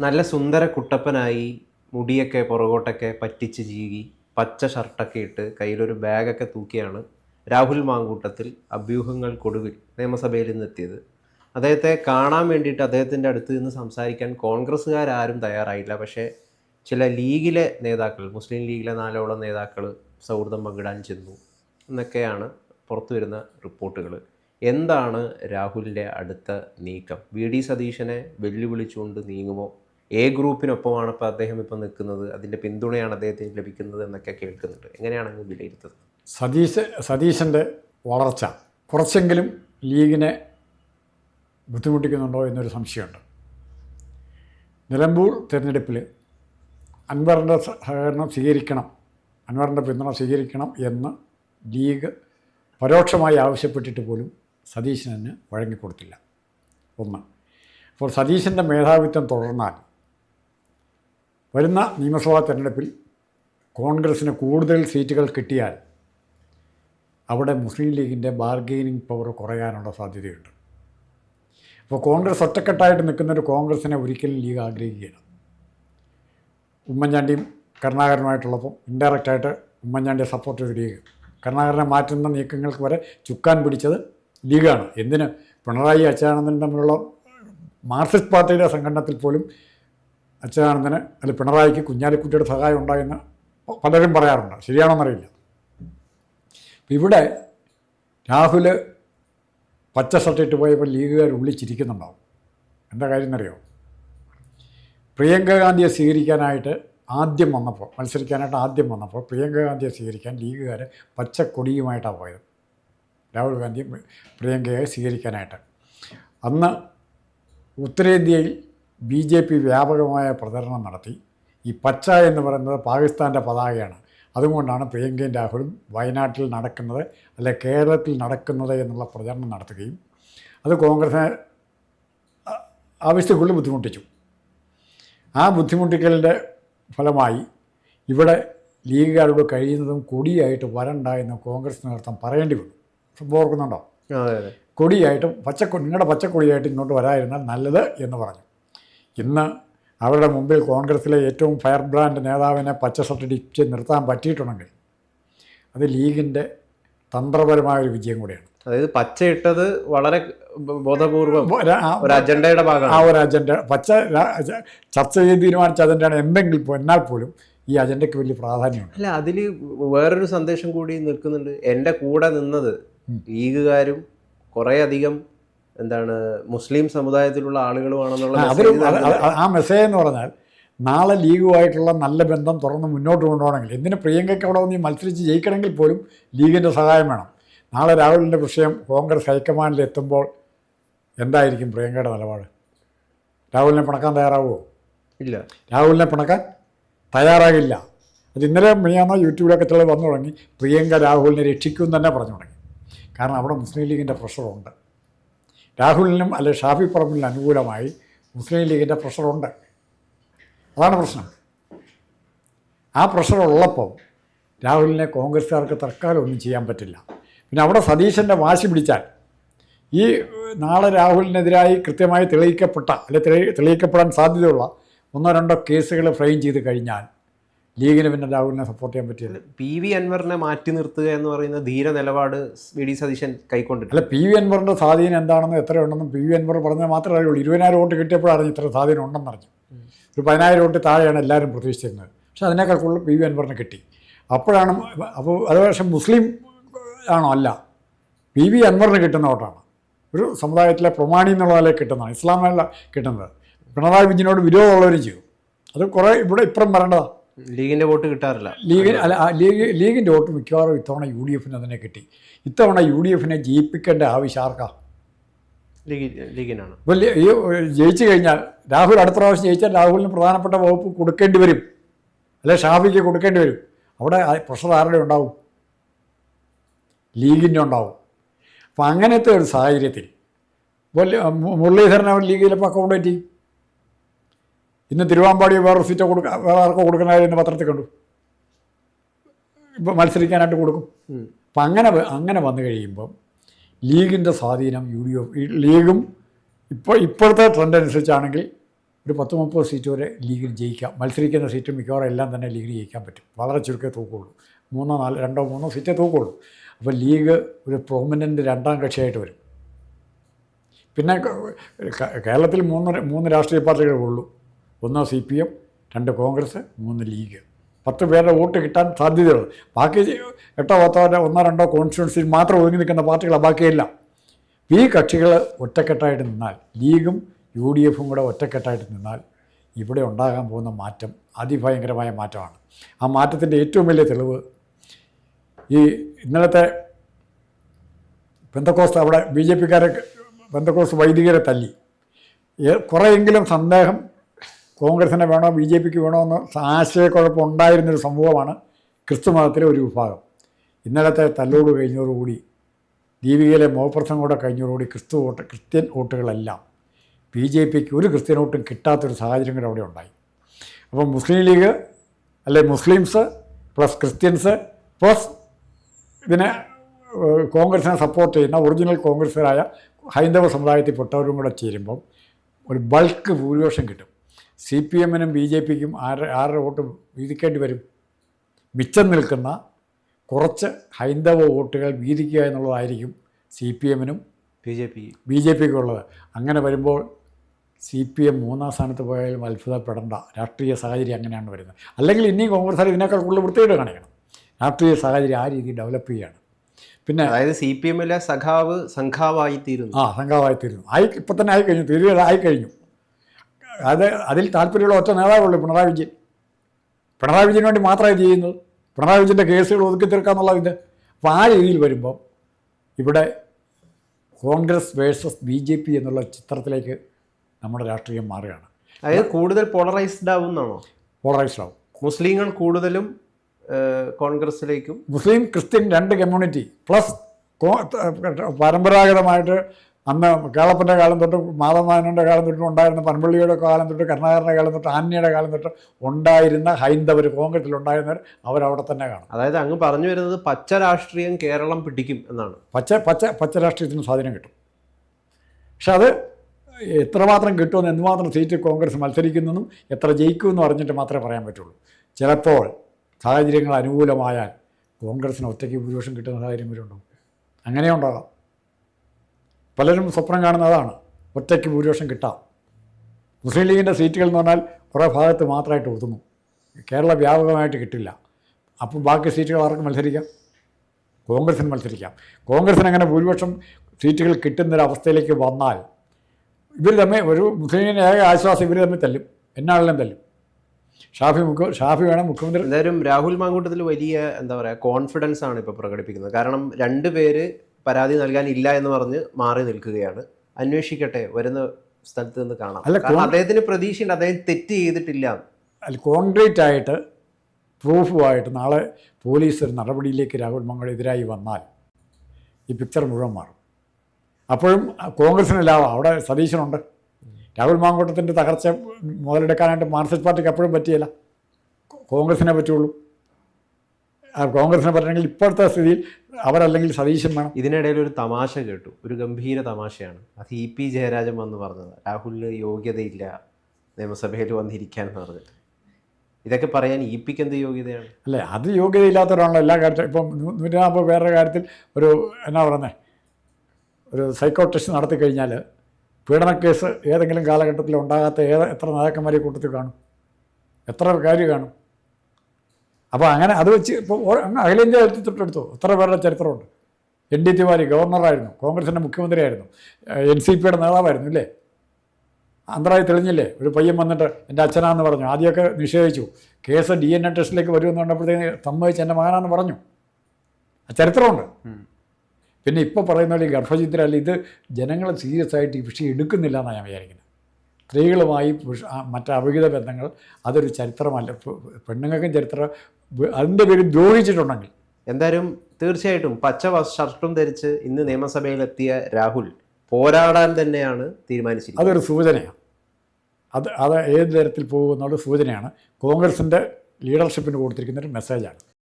നല്ല സുന്ദര കുട്ടപ്പനായി മുടിയൊക്കെ പുറകോട്ടൊക്കെ പറ്റിച്ച് ചീകി പച്ച ഷർട്ടൊക്കെ ഇട്ട് കയ്യിലൊരു ബാഗൊക്കെ തൂക്കിയാണ് രാഹുൽ മാങ്കൂട്ടത്തിൽ അഭ്യൂഹങ്ങൾക്കൊടുവിൽ നിയമസഭയിൽ നിന്നെത്തിയത് അദ്ദേഹത്തെ കാണാൻ വേണ്ടിയിട്ട് അദ്ദേഹത്തിന്റെ അടുത്ത് നിന്ന് സംസാരിക്കാൻ കോൺഗ്രസ്സുകാരും തയ്യാറായില്ല. പക്ഷേ ചില ലീഗിലെ നേതാക്കൾ മുസ്ലിം ലീഗിലെ നാലോളം നേതാക്കൾ സൗഹൃദം പങ്കിടാൻ ചെന്നു എന്നൊക്കെയാണ് പുറത്തു വരുന്ന റിപ്പോർട്ടുകൾ. എന്താണ് രാഹുലിന്റെ അടുത്ത നീക്കം? വി ഡി സതീശനെ വെല്ലുവിളിച്ചുകൊണ്ട് നീങ്ങുമോ? എ ഗ്രൂപ്പിനൊപ്പമാണ് ഇപ്പോൾ അദ്ദേഹം ഇപ്പോൾ നിൽക്കുന്നത്. അതിന്റെ പിന്തുണയാണ് അദ്ദേഹത്തിന് ലഭിക്കുന്നത് എന്നൊക്കെ കേൾക്കുന്നുണ്ട്. എങ്ങനെയാണ് അങ്ങ് വിലയിരുത്തുന്നത്? സതീശ് സതീശന്റെ വളർച്ച കുറച്ചെങ്കിലും ലീഗിനെ ബുദ്ധിമുട്ടിക്കുന്നുണ്ടോ എന്നൊരു സംശയമുണ്ട്. നിലമ്പൂർ തിരഞ്ഞെടുപ്പിൽ അൻവറിന്റെ സഹകരണം സ്വീകരിക്കണം അൻവറിന്റെ പിന്തുണ സ്വീകരിക്കണം എന്ന് ലീഗ് പരോക്ഷമായി ആവശ്യപ്പെട്ടിട്ട് പോലും സതീശന് വഴങ്ങിക്കൊടുത്തില്ല. ഒന്ന്. അപ്പോൾ സതീശന്റെ മേധാവിത്വം തുടർന്നാൽ വരുന്ന നിയമസഭാ തെരഞ്ഞെടുപ്പിൽ കോൺഗ്രസ്സിന് കൂടുതൽ സീറ്റുകൾ കിട്ടിയാൽ അവിടെ മുസ്ലിം ലീഗിന്റെ ബാർഗെയിനിങ് പവർ കുറയാനുള്ള സാധ്യതയുണ്ട്. അപ്പോൾ കോൺഗ്രസ് ഒറ്റക്കെട്ടായിട്ട് നിൽക്കുന്നൊരു കോൺഗ്രസിനെ ഒരിക്കലും ലീഗ് ആഗ്രഹിക്കുകയില്ല. ഉമ്മൻചാണ്ടിയും കരുണാകരനുമായിട്ടുള്ളപ്പോൾ ഇൻഡയറക്റ്റായിട്ട് ഉമ്മൻചാണ്ടിയെ സപ്പോർട്ട് ചെയ്ത് ലീഗ്. കരുണാകരനെ മാറ്റുന്ന നീക്കങ്ങൾക്ക് വരെ ചുക്കാൻ പിടിച്ചത് ലീഗാണ്. എന്തിന്? പിണറായി അച്യുതാനന്ദൻ തമ്മിലുള്ള മാർക്സിസ്റ്റ് പാർട്ടിയുടെ സംഘടനത്തിൽ പോലും അച്യുതാനന്ദന് അല്ല പിണറായിക്ക് കുഞ്ഞാലിക്കുട്ടിയുടെ സഹായം ഉണ്ടായെന്ന് പലരും പറയാറുണ്ട്. ശരിയാണോന്നറിയില്ല. ഇവിടെ രാഹുൽ പച്ച ഷർട്ടിട്ട് പോയപ്പോൾ ലീഗുകാർ ഉള്ളിച്ചിരിക്കുന്നുണ്ടാവും എന്താ കാര്യം എന്നറിയോ പ്രിയങ്ക ഗാന്ധിയെ സ്വീകരിക്കാനായിട്ട് ആദ്യം വന്നപ്പോൾ മത്സരിക്കാനായിട്ട് ആദ്യം വന്നപ്പോൾ പ്രിയങ്ക ഗാന്ധിയെ സ്വീകരിക്കാൻ ലീഗുകാർ പച്ചക്കൊടിയുമായിട്ടാണ് പോയത്. രാഹുൽ ഗാന്ധി പ്രിയങ്കയെ സ്വീകരിക്കാനായിട്ട്. അന്ന് ഉത്തരേന്ത്യയിൽ ബി ജെ പി വ്യാപകമായ പ്രചരണം നടത്തി. ഈ പച്ച എന്ന് പറയുന്നത് പാകിസ്ഥാന്റെ പതാകയാണ്. അതുകൊണ്ടാണ് പ്രിയങ്കയും രാഹുലും വയനാട്ടിൽ നടക്കുന്നത് അല്ലെ കേരളത്തിൽ നടക്കുന്നത് എന്നുള്ള പ്രചരണം നടത്തുകയും അത് കോൺഗ്രസിനെ ആ- ആവശ്യത്തിനുള്ളിൽ ബുദ്ധിമുട്ടിച്ചു. ആ ബുദ്ധിമുട്ടിക്കലിന്റെ ഫലമായി ഇവിടെ ലീഗുകാരോട് കഴിയുന്നതും കൊടിയായിട്ട് വരണ്ട എന്ന് കോൺഗ്രസ് നേതൃത്വം പറയേണ്ടി വന്നു. സംഭവം ഓർക്കുന്നുണ്ടോ? കൊടിയായിട്ടും പച്ചക്കൊടി നിങ്ങളുടെ പച്ചക്കൊടിയായിട്ട് ഇങ്ങോട്ട് വരാതിരുന്നാൽ നല്ലത് എന്ന് പറഞ്ഞു. ഇന്ന് അവരുടെ മുമ്പിൽ കോൺഗ്രസിലെ ഏറ്റവും ഫയർ ബ്രാൻഡ് നേതാവിനെ പച്ച ഷർട്ട് ഇടിച്ച് നിർത്താൻ പറ്റിയിട്ടുണ്ടെങ്കിൽ അത് ലീഗിന്റെ തന്ത്രപരമായ ഒരു വിജയം കൂടിയാണ്. അതായത് പച്ച ഇട്ടത് വളരെ ബോധപൂർവം ഒരു- ആ- ഒരു ആ ഒരു അജണ്ട പച്ച ചർച്ച ചെയ്ത് തീരുമാനിച്ച അജണ്ടയാണ് എന്തെങ്കിൽ എന്നാൽ പോലും ഈ അജണ്ടയ്ക്ക് വലിയ പ്രാധാന്യമുണ്ട്. അല്ല അതിൽ വേറൊരു സന്ദേശം കൂടി നിൽക്കുന്നുണ്ട്. എന്റെ കൂടെ നിന്നത് ലീഗുകാരും കുറേ അധികം എന്താണ് മുസ്ലിം സമുദായത്തിലുള്ള ആളുകളുമാണെന്നുള്ള. അത് ആ മെസ്സേജ് എന്ന് പറഞ്ഞാൽ നാളെ ലീഗുമായിട്ടുള്ള നല്ല ബന്ധം തുറന്ന് മുന്നോട്ട് കൊണ്ടുപോകണമെങ്കിൽ എന്തിന് പ്രിയങ്കയ്ക്ക് അവിടെ വന്ന് മത്സരിച്ച് ജയിക്കണമെങ്കിൽ പോലും ലീഗിന്റെ സഹായം വേണം. നാളെ രാഹുലിന്റെ വിഷയം കോൺഗ്രസ് ഹൈക്കമാൻഡിൽ എത്തുമ്പോൾ എന്തായിരിക്കും പ്രിയങ്കയുടെ നിലപാട്? രാഹുലിനെ പിണക്കാൻ തയ്യാറാവുമോ? ഇല്ല. രാഹുലിനെ പിണക്കാൻ തയ്യാറാകില്ല. അത് ഇന്നലെ മിനിയാന്ന യൂട്യൂബിലൊക്കെ ചിലർ വന്നു തുടങ്ങി പ്രിയങ്ക രാഹുലിനെ രക്ഷിക്കും തന്നെ പറഞ്ഞു തുടങ്ങി. കാരണം അവിടെ മുസ്ലിം ലീഗിന്റെ പ്രഷറുണ്ട്. രാഹുലിനും അല്ലെ ഷാഫി പറമ്പിലിനും അനുകൂലമായി മുസ്ലിം ലീഗിന്റെ പ്രഷറുണ്ട്. അതാണ് പ്രശ്നം. ആ പ്രഷർ ഉള്ളപ്പോൾ രാഹുലിനെ കോൺഗ്രസ്സുകാർക്ക് തൽക്കാലം ഒന്നും ചെയ്യാൻ പറ്റില്ല. പിന്നെ അവിടെ സതീശന്റെ വാശി പിടിച്ചാൽ ഈ നാളെ രാഹുലിനെതിരായി കൃത്യമായി തെളിയിക്കപ്പെട്ട അല്ലെ തെളി തെളിയിക്കപ്പെടാൻ സാധ്യതയുള്ള ഒന്നോ രണ്ടോ കേസുകൾ ഫ്രെയിം ചെയ്ത് കഴിഞ്ഞാൽ ലീഗിന് പിന്നെ രാഹുലിനെ സപ്പോർട്ട് ചെയ്യാൻ പറ്റില്ല പി വി അൻവറിനെ മാറ്റി നിർത്തുക എന്ന് പറയുന്ന ധീര നിലപാട് വി ഡി സതീശൻ കൈക്കൊണ്ടിട്ട് അല്ല പി വി അൻവറിന്റെ സ്വാധീനം എന്താണെന്ന് എത്രയുണ്ടെന്നും പി വി അൻവർ പറഞ്ഞാൽ മാത്രമേ അറിയുള്ളൂ. ഇരുപതിനായിരം വോട്ട് കിട്ടിയപ്പോഴാണ് ഇത്ര സ്വാധീനം ഉണ്ടെന്ന് അറിഞ്ഞു ഒരു പതിനായിരം വോട്ട് താഴെയാണ് എല്ലാവരും പ്രതീക്ഷിച്ചിരുന്നത്. പക്ഷേ അതിനേക്കാൾ കൂടുതൽ പി വി അൻവറിന് കിട്ടി. അപ്പോഴാണ് അപ്പോൾ അത് പക്ഷേ മുസ്ലിം ആണോ അല്ല പി വി അൻവറിന് കിട്ടുന്ന വോട്ടാണ്. ഒരു സമുദായത്തിലെ പ്രമാണി എന്നുള്ള നിലയിൽ കിട്ടുന്നതാണ് ഇസ്ലാമല്ല കിട്ടുന്നത്. പിണറായി വിജയനോട് വിരോധമുള്ളവരും ചെയ്തു അത് കുറേ ഇവിടെ ഇപ്പുറം വരേണ്ടതാണ് ലീഗിന്റെ വോട്ട് കിട്ടാറില്ല. ലീഗ് അല്ല ലീഗ് ലീഗിന്റെ വോട്ട് മിക്കവാറും ഇത്തവണ യു ഡി എഫിന് അതിനെ കിട്ടി. ഇത്തവണ യു ഡി എഫിനെ ജയിപ്പിക്കേണ്ട ആവശ്യം ആർക്കാ? ലീഗ് ലീഗിനാണ്. ഇപ്പോൾ ജയിച്ചു കഴിഞ്ഞാൽ രാഹുൽ അടുത്ത പ്രാവശ്യം ജയിച്ചാൽ രാഹുലിന് പ്രധാനപ്പെട്ട വകുപ്പ് കൊടുക്കേണ്ടി വരും. അല്ലെ ഷാഫിക്ക് കൊടുക്കേണ്ടി വരും. അവിടെ പ്രഷർ ആരുടെ ഉണ്ടാവും? ലീഗിന്റെ ഉണ്ടാവും. അപ്പം അങ്ങനത്തെ ഒരു സാഹചര്യത്തിൽ മുരളീധരൻ അവൻ ലീഗിലെ പക്കം ചെയ്യും. ഇന്ന് തിരുവാമ്പാടി വേറെ സീറ്റോ കൊടുക്ക വേറെ ആർക്കോ ഇന്ന് പത്രത്തിൽ കണ്ടു. ഇപ്പോൾ മത്സരിക്കാനായിട്ട് കൊടുക്കും. അപ്പം അങ്ങനെ അങ്ങനെ വന്നു കഴിയുമ്പം ലീഗിന്റെ സ്വാധീനം യു ഡി എഫ് ലീഗും ഇപ്പോൾ ഇപ്പോഴത്തെ ട്രെൻഡ് അനുസരിച്ചാണെങ്കിൽ ഒരു പത്ത് മുപ്പത് സീറ്റ് വരെ ലീഗിൽ ജയിക്കാം. മത്സരിക്കുന്ന സീറ്റ് മിക്കവാറും എല്ലാം തന്നെ ലീഗിൽ ജയിക്കാൻ പറ്റും. വളരെ ചുരുക്കേ തൂക്കുള്ളൂ. മൂന്നോ നാല് രണ്ടോ മൂന്നോ സീറ്റേ തൂക്കുള്ളൂ. അപ്പോൾ ലീഗ് ഒരു പ്രോമിനന്റ് രണ്ടാം കക്ഷിയായിട്ട് വരും. പിന്നെ കേരളത്തിൽ മൂന്ന് മൂന്ന് രാഷ്ട്രീയ പാർട്ടികളേ ഉള്ളൂ. ഒന്ന് സി പി എം രണ്ട് കോൺഗ്രസ് മൂന്ന് ലീഗ്. പത്ത് പേരുടെ വോട്ട് കിട്ടാൻ സാധ്യതയുള്ളൂ. ബാക്കി എട്ടോ പത്തോ ഒന്നോ രണ്ടോ കോൺസ്റ്റിറ്റ്യൻസിയിൽ മാത്രം ഒതുങ്ങി നിൽക്കുന്ന പാർട്ടികളാണ് ബാക്കിയെല്ലാം. ഈ കക്ഷികൾ ഒറ്റക്കെട്ടായിട്ട് നിന്നാൽ ലീഗും യു ഡി എഫും കൂടെ ഒറ്റക്കെട്ടായിട്ട് നിന്നാൽ ഇവിടെ ഉണ്ടാകാൻ പോകുന്ന മാറ്റം അതിഭയങ്കരമായ മാറ്റമാണ്. ആ മാറ്റത്തിന്റെ ഏറ്റവും വലിയ തെളിവ് ഈ ഇന്നലത്തെ പെന്തക്കോസ് അവിടെ ബി ജെ പിക്കാരെ പെന്തക്കോസ് വൈദികരെ തല്ലി. കുറേയെങ്കിലും സന്ദേഹം കോൺഗ്രസിനെ വേണോ ബി ജെ പിക്ക് വേണോ എന്ന് ആശയക്കുഴപ്പം ഉണ്ടായിരുന്നൊരു സമൂഹമാണ് ക്രിസ്തു മതത്തിലെ ഒരു വിഭാഗം. ഇന്നലത്തെ തല്ലോട് കഴിഞ്ഞതോടുകൂടി ദീപികയിലെ മോപ്രസം കൂടെ കഴിഞ്ഞതോടുകൂടി ക്രിസ്തു വോട്ട് ക്രിസ്ത്യൻ വോട്ടുകളെല്ലാം ബി ജെ പിക്ക് ഒരു ക്രിസ്ത്യൻ വോട്ടും കിട്ടാത്തൊരു സാഹചര്യം കൂടെ അവിടെ ഉണ്ടായി. അപ്പോൾ മുസ്ലിം ലീഗ് അല്ലെ മുസ്ലിംസ് പ്ലസ് ക്രിസ്ത്യൻസ് പ്ലസ് ഇതിനെ കോൺഗ്രസിനെ സപ്പോർട്ട് ചെയ്യുന്ന ഒറിജിനൽ കോൺഗ്രസ്സുകാരായ ഹൈന്ദവ സമുദായത്തിൽപ്പെട്ടവരും കൂടെ ചേരുമ്പം ഒരു ബൾക്ക് ഭൂരിപക്ഷം കിട്ടും. സി പി എമ്മിനും ബി ജെ പിക്കും ആരുടെ ആരുടെ വോട്ട് വീതിക്കേണ്ടി വരും. മിച്ചം നിൽക്കുന്ന കുറച്ച് ഹൈന്ദവ വോട്ടുകൾ വീതിക്കുക എന്നുള്ളതായിരിക്കും സി പി എമ്മിനും B J P. B J പിക്കും ഉള്ളത് അങ്ങനെ വരുമ്പോൾ സി പി എം മൂന്നാം സ്ഥാനത്ത് പോയാലും അത്ഭുതപ്പെടേണ്ട. രാഷ്ട്രീയ സാഹചര്യം അങ്ങനെയാണ് വരുന്നത്. അല്ലെങ്കിൽ ഇനിയും കോൺഗ്രസ് ഇതിനേക്കാൾ കൂടുതൽ വൃത്തിയായിട്ട് കാണിക്കണം. രാഷ്ട്രീയ സാഹചര്യം ആ രീതിയിൽ ഡെവലപ്പ് ചെയ്യുകയാണ് പിന്നെ അതായത് സി പി എമ്മിലെ സഖാവ് സംഘാവായി തീരുന്നു ആ സംഘാവായി തീരുന്നു ആയി ഇപ്പം തന്നെ ആയിക്കഴിഞ്ഞു. തീരുക ആയിക്കഴിഞ്ഞു. അത് അതിൽ താല്പര്യമുള്ള ഒറ്റ നേതാവുള്ളൂ പിണറായി വിജയൻ. പിണറായി വിജയന് വേണ്ടി മാത്രമായി ചെയ്യുന്നത് പിണറായി വിജയന്റെ കേസുകൾ ഒതുക്കി തീർക്കാന്നുള്ള ഇത്. അപ്പോൾ ആ രീതിയിൽ വരുമ്പോൾ ഇവിടെ Congress versus B J P എന്നുള്ള ചിത്രത്തിലേക്ക് നമ്മുടെ രാഷ്ട്രീയം മാറുകയാണ്. അതായത് കൂടുതൽ പോളറൈസ്ഡ് ആവും എന്നാണോ പോളറൈസ്ഡ് ആവും. മുസ്ലിങ്ങൾ കൂടുതലും കോൺഗ്രസ്സിലേക്കും കോൺഗ്രസിലേക്കും മുസ്ലിം ക്രിസ്ത്യൻ രണ്ട് കമ്മ്യൂണിറ്റി പ്ലസ് പരമ്പരാഗതമായിട്ട് അന്ന് കേളപ്പന്റെ കാലം തൊട്ട് മാധവനായനന്റെ കാലം തൊട്ട് ഉണ്ടായിരുന്ന പൻപള്ളിയുടെ കാലം തൊട്ട് കരുണാകരന്റെ കാലം തൊട്ട് ആന്യയുടെ കാലം തൊട്ട് ഉണ്ടായിരുന്ന ഹൈന്ദവർ കോൺഗ്രസിൽ ഉണ്ടായിരുന്നവർ അവരവിടെ തന്നെ കാണും. അതായത് അങ്ങ് പറഞ്ഞു വരുന്നത് പച്ച രാഷ്ട്രീയം കേരളം പിടിക്കും എന്നാണ്. പച്ച പച്ച പച്ച രാഷ്ട്രീയത്തിന് സ്വാധീനം കിട്ടും. പക്ഷെ അത് എത്രമാത്രം കിട്ടുമെന്ന് എന്തുമാത്രം സീറ്റ് കോൺഗ്രസ് മത്സരിക്കുന്നെന്നും എത്ര ജയിക്കുമെന്ന് പറഞ്ഞിട്ട് മാത്രമേ പറയാൻ പറ്റുള്ളൂ. ചിലപ്പോൾ സാഹചര്യങ്ങൾ അനുകൂലമായാൽ കോൺഗ്രസിന് ഒറ്റയ്ക്ക് ഭൂരിപക്ഷം കിട്ടുന്ന സാഹചര്യം വരുന്നുണ്ടോ അങ്ങനെ ഉണ്ടാകാം പലരും സ്വപ്നം കാണുന്ന അതാണ്. ഒറ്റയ്ക്ക് ഭൂരിപക്ഷം കിട്ടാം. മുസ്ലിം ലീഗിന്റെ സീറ്റുകൾ എന്ന് പറഞ്ഞാൽ കുറേ ഭാഗത്ത് മാത്രമായിട്ട് ഒതുങ്ങും. കേരള വ്യാപകമായിട്ട് കിട്ടില്ല. അപ്പം ബാക്കി സീറ്റുകൾ ആർക്ക് മത്സരിക്കാം? കോൺഗ്രസിന് മത്സരിക്കാം. കോൺഗ്രസിന് അങ്ങനെ ഭൂരിപക്ഷം സീറ്റുകൾ കിട്ടുന്നൊരവസ്ഥയിലേക്ക് വന്നാൽ ഇവർ തമ്മിൽ ഒരു മുസ്ലിമിന്റെ ഏക ആശ്വാസം ഇവർ തമ്മിൽ തല്ലും. എന്നാളിലും തല്ലും. ഷാഫി മുഖ്യ ഷാഫി വേണം മുഖ്യമന്ത്രി എന്തായാലും രാഹുൽ മാങ്കൂട്ടത്തിൽ വലിയ എന്താ പറയുക കോൺഫിഡൻസ് ആണ് ഇപ്പോൾ പ്രകടിപ്പിക്കുന്നത്. കാരണം രണ്ട് പേര് പരാതി നൽകാനില്ല എന്ന് പറഞ്ഞ് മാറി നിൽക്കുകയാണ്. അന്വേഷിക്കട്ടെ വരുന്ന സ്ഥലത്ത് നിന്ന് കാണാം. അല്ല, കാരണം അദ്ദേഹത്തിന് പ്രതീക്ഷയുണ്ട് അദ്ദേഹം തെറ്റ് ചെയ്തിട്ടില്ല അല്ല കോൺക്രീറ്റ് ആയിട്ട് പ്രൂഫുമായിട്ട് നാളെ പോലീസ് ഒരു നടപടിയിലേക്ക് രാഹുൽ മംഗളെതിരായി വന്നാൽ ഈ പിക്ചർ മുഴുവൻ മാറും. അപ്പോഴും കോൺഗ്രസിന് ലാഭം അവിടെ സതീശനുണ്ട്. രാഹുൽ മാങ്കോട്ടത്തിന്റെ തകർച്ച മുതലെടുക്കാനായിട്ട് മാർക്സിസ്റ്റ് പാർട്ടിക്ക് എപ്പോഴും പറ്റിയല്ല. കോൺഗ്രസിനെ പറ്റുള്ളൂ കോൺഗ്രസിനെ പറ്റണമെങ്കിൽ ഇപ്പോഴത്തെ സ്ഥിതിയിൽ അവരല്ലെങ്കിൽ സതീശൻ വേണം. ഇതിനിടയിൽ ഒരു തമാശ കേട്ടു. ഒരു ഗംഭീര തമാശയാണ്. അത് ഇ പി ജയരാജൻ വന്ന് പറഞ്ഞത്. രാഹുലിന് യോഗ്യതയില്ല നിയമസഭയിൽ വന്നിരിക്കാൻ എന്ന് പറഞ്ഞിട്ട്. ഇതൊക്കെ പറയാൻ ഇ പിക്ക് എന്ത് യോഗ്യതയാണ്? അല്ലേ അത് യോഗ്യതയില്ലാത്തവരാണല്ലോ എല്ലാ കാര്യത്തിലും. ഇപ്പം നൂ- നൂറ്റി നാൽപ്പത് പേരുടെ കാര്യത്തിൽ ഒരു എന്നാ പറയുന്നത് ഒരു സൈക്കോ ടെസ്റ്റ് നടത്തി കഴിഞ്ഞാൽ പീഡനക്കേസ് ഏതെങ്കിലും കാലഘട്ടത്തിൽ ഉണ്ടാകാത്ത ഏത് എത്ര നേതാക്കന്മാരെ കൂട്ടത്തിൽ കാണും? എത്ര കാര്യം കാണും? അപ്പോൾ അങ്ങനെ അത് വെച്ച് ഇപ്പോൾ അഖിലേന്ത്യാ തൊട്ടെടുത്തു? എത്ര പേരുടെ ചരിത്രമുണ്ട്? എൻ ഡി തിവാരി ഗവർണറായിരുന്നു കോൺഗ്രസിന്റെ മുഖ്യമന്ത്രിയായിരുന്നു എൻ സി പിയുടെ നേതാവായിരുന്നു ഇല്ലേ അന്തരായി തെളിഞ്ഞില്ലേ? ഒരു പയ്യൻ വന്നിട്ട് എന്റെ അച്ഛനാന്ന് പറഞ്ഞു. ആദ്യമൊക്കെ നിഷേധിച്ചു. കേസ് ഡി എൻ എ ടെസ്റ്റിലേക്ക് വരുമെന്ന് പറഞ്ഞപ്പോഴത്തേക്ക് സമ്മതിച്ച് എന്റെ മകനാന്ന് പറഞ്ഞു. ആ ചരിത്രമുണ്ട്. പിന്നെ ഇപ്പോൾ പറയുന്ന പോലെ ഈ ഗർഭചിത്രമല്ല ഇത് ജനങ്ങളെ സീരിയസ് ആയിട്ട് ഈ വിഷയം എടുക്കുന്നില്ല എന്നാണ് ഞാൻ വിചാരിക്കുന്നത്. സ്ത്രീകളുമായി പുരുഷ- മറ്റ് അവിഹിത ബന്ധങ്ങൾ അതൊരു ചരിത്രമല്ല. പെണ്ണുങ്ങൾക്കും ചരിത്രം അതിന്റെ പേര് ദ്രോഹിച്ചിട്ടുണ്ടെങ്കിൽ. എന്തായാലും തീർച്ചയായിട്ടും പച്ച ഷർട്ടും ധരിച്ച് ഇന്ന് നിയമസഭയിലെത്തിയ രാഹുൽ പോരാടാൻ തന്നെയാണ് തീരുമാനിച്ചിരിക്കുന്നത്. അതൊരു സൂചനയാണ്. അത് അത് ഏത് തരത്തിൽ പോകുമെന്നുള്ള സൂചനയാണ്. കോൺഗ്രസിന്റെ ലീഡർഷിപ്പിന് കൊടുത്തിരിക്കുന്ന ഒരു മെസ്സേജാണ്.